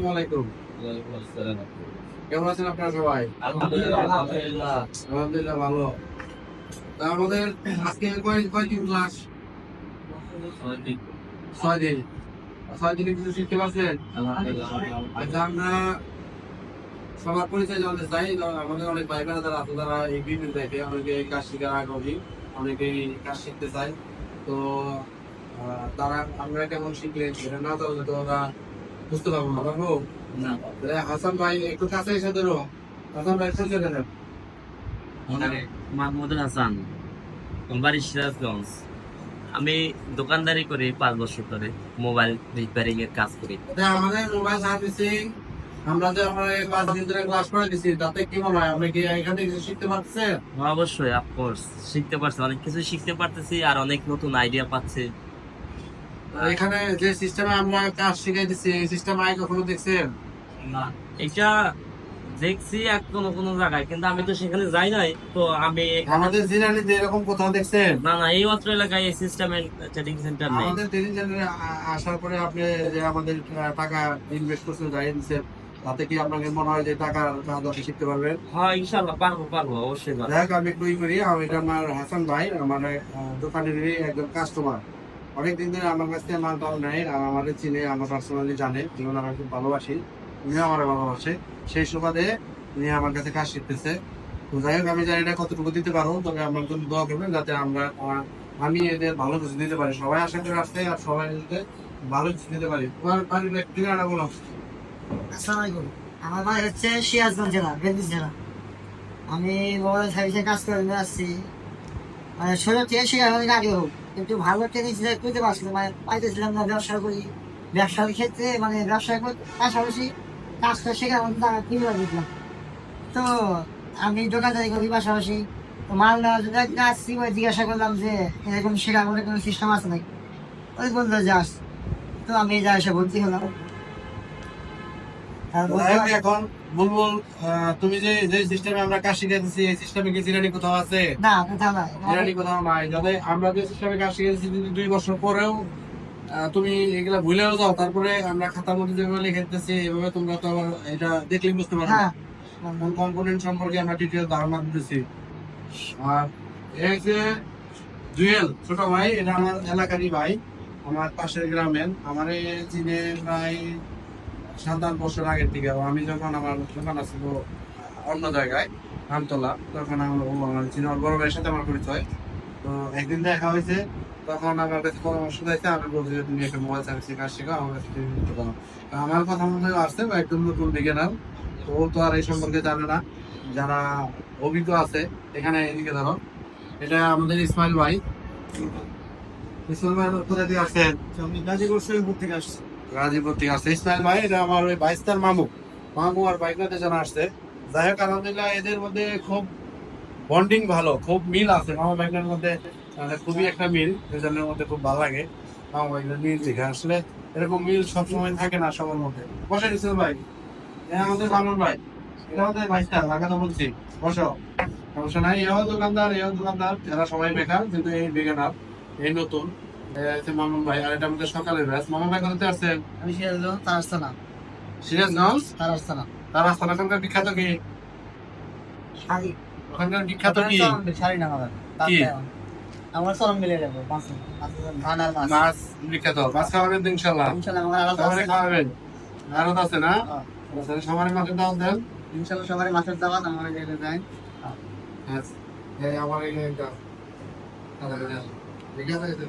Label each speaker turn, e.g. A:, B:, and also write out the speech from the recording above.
A: আসসালামাইকুম কেমন আছেন আপনারা সবাই? আলহামদুলিল্লাহ ভালো। তা আমাদের আজকে কয় কয়দিন ক্লাস? ছয় দিন ছয় দিনে কিছু শিখতে পারছেন? আচ্ছা আমরা সবার পরিচয় জানতে চাই। আমাদের অনেক ভাই বোনেরা যারা আছে তারা এই বিভিন্ন দেখে। অনেকে কাজ শিখার আগ্রহী অনেকে এই কাজ শিখতে চায়। তো তারা আমরা কেমন শিখলে এটা না তাহলে তো ওরা বুঝতে পারব না। পারব তাহলে হাসান ভাই একটু কাছে এসে ধরো হাসান ভাই পরিচয় দেন।
B: মাহমুদুল হাসান বাড়ি সিরাজগঞ্জ। আমি দোকানদারি করি পাঁচ বছর ধরে মোবাইল রিপেয়ারিং এর কাজ করি।
A: আমাদের মোবাইল সার্ভিসিং আমরা যে পাঁচ দিন ধরে ক্লাস করে দিছি তাতে কি মনে হয়? আপনি কি এখান থেকে শিখতে পারছেন
B: অবশ্যই অফকোর্স শিখতে পারছি। অনেক কিছু শিখতে পারতেছি আর অনেক নতুন আইডিয়া পাচ্ছি।
A: এখানে যে সিস্টেমে আমরা কাজ শিখাই দিচ্ছি এই সিস্টেম আগে কখনো দেখছেন?
B: এটা দেখছি এক কোনো কোনো জায়গায় কিন্তু আমি তো সেখানে যাই নাই তো আমি
A: আমাদের জিরানিতে এরকম কোথাও দেখছেন?
B: না না এই অত্র এলাকায় এই সিস্টেমের ট্রেডিং সেন্টার নেই।
A: আমাদের ট্রেনিং সেন্টারে আসার পরে আপনি যে আমাদের টাকা ইনভেস্ট করছেন দিচ্ছেন তাতে কি আপনাকে মনে হয় যে টাকা আপনি শিখতে পারবেন?
B: হ্যাঁ ইনশাল্লাহ পারব পারব অবশ্যই
A: দেখ আমি একটু করি আমি এটা আমার হাসান ভাই আমার আহ, দোকানেরই একজন কাস্টমার অনেক দিন ধরে আমার কাছ থেকে মাল টাল নেয় আর আমাদের চিনে, আমার পার্সোনালি জানে যেমন আমার খুব ভালোবাসি, উনিও আমার ভালোবাসে। সেই সুবাদে উনি আমার কাছে কাজ শিখতেছে যাই হোক, আমি জানি না কতটুকু দিতে পারব, তবে আমার জন্য দোয়া করবেন যাতে আমরা আমি এদের ভালো কিছু দিতে পারি। সবাই আশা করে আসছে আর সবাই যাতে ভালো কিছু দিতে পারি। তোমার বাড়ির ঠিকানা বলো।
C: আসসালামাইকুম আমার বাড়ি হচ্ছে সিরাজগঞ্জ জেলা, বেলদিস জেলা। আমি মোবাইল সার্ভিসে কাজ করে আসছি। মানে ষোলো থেকে শেখার আগে হোক কিন্তু ভালো ট্রেনিং সেটা করতে পারছিলাম মানে পাইতেছিলাম না ব্যবসা করি। ব্যবসার ক্ষেত্রে মানে ব্যবসা পাশাপাশি কাজটা শেখার মধ্যে টাকা কিনবার দিতাম তো আমি দোকানদারি করি পাশাপাশি। মাল নেওয়ার জন্য জিজ্ঞাসা করলাম যে, এরকম শেখার মধ্যে কোনো সিস্টেম আছে নাকি? ওই বলল যে আস তো আমি যা এসে ভর্তি হলাম।
A: এখন বুলবুল তুমি যে যে সিস্টেমে আমরা কাজ শিখাইতেছি এই সিস্টেমে কি জিরানি কোথাও আছে?
C: না কোথাও নাই।
A: জিরানি কোথাও নাই। যাতে আমরা যে সিস্টেমে কাজ শিখেছি দুই বছর পরেও তুমি এগুলা ভুলেও যাও। তারপরে আমরা খাতার মধ্যে যেভাবে লিখে দিতেছি এভাবে তোমরা তো আবার এটা দেখলেই বুঝতে পারবে।
C: হ্যাঁ।
A: কোন কম্পোনেন্ট সম্পর্কে আমরা ডিটেল ধারণা দিতেছি। আর এই যে জুয়েল ছোট ভাই এটা আমার এলাকারই ভাই আমার পাশের গ্রামের। আমার চিনে প্রায় সাত, আট বছর আগের থেকে আমি যখন আমার দোকান আছিল অন্য জায়গায় আমতলা তখন আমার ও আমার বড় ভাইয়ের সাথে আমার পরিচয়। তো একদিন দেখা হয়েছে, তখন আমার কাছে পরামর্শ দিয়েছে আমি বলছি যে, তুমি একটা মোবাইল সার্ভিসের কাজ শেখো আমার কাছে তুমি নিতে পারো আমার কথা মনে হয় আসছে একদম নতুন বিজ্ঞানার তো ও তো আর এই সম্পর্কে জানে না। যারা অভিজ্ঞ আছে, এখানে এদিকে ধরো। এটা আমাদের ইসমাইল ভাই। ইসমাইল ভাই কোথা থেকে আসছেন?
C: গাজীপুর শরীরপুর থেকে আসছি।
A: গাজীপুর আসছে ইসমাইল ভাই, এটা আমার ওই বাইস্তার মামু। মামু আর বাইকনাতে জানা আসছে। যাই হোক, আলহামদুলিল্লাহ এদের মধ্যে খুব বন্ডিং ভালো, খুব মিল আছে। মামা বাইকনার মধ্যে মানে খুবই একটা মিল। দুজনের মধ্যে খুব ভালো লাগে। মামা বাইকনার মিল দেখে আসলে এরকম মিল সবসময় থাকে না সবার মধ্যে। বসে ইসমাইল ভাই। এটা আমাদের মামুন ভাই। এটা আমাদের বাইস্তার লাগানো বলছি। বসো। সমস্যা নাই, এও দোকানদার এও দোকানদার। এরা সবাই বেকার কিন্তু এই বেগানার, এই নতুন। মামুন ভাই আর এটা আমাদের সকালের ব্যাস মামুন ভাই কোথাতে আসছেন
C: আমি সিরাজগঞ্জ তার
A: সিরাজগঞ্জ?
C: তার আসছে না
A: তার আস্থান ওখানকার বিখ্যাত কি?
C: শাড়ি।
A: ওখানকার বিখ্যাত কি?
C: শাড়ি না আমার। চরম মিলে যাব মাছ মাছ
A: মাছ বিখ্যাত। মাছ খাওয়াবেন ইনশাল্লাহ
C: ইনশাল্লাহ আমার
A: খাওয়াবেন। আরও আছে না?
C: হ্যাঁ।
A: সবারই মাছের দাম দেন।
C: ইনশাল্লাহ সবারই মাছের দাবাত আমার জায়গায় যায়
A: হ্যাঁ। আমার এই ঠিক আছে